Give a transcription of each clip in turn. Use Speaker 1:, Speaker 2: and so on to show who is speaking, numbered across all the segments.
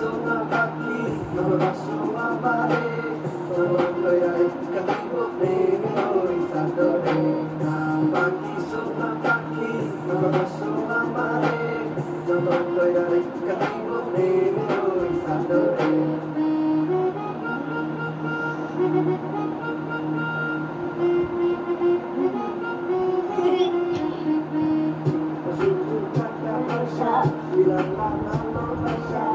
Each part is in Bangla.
Speaker 1: পাখি সোনা পাখি ভালোবাসো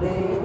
Speaker 1: bem.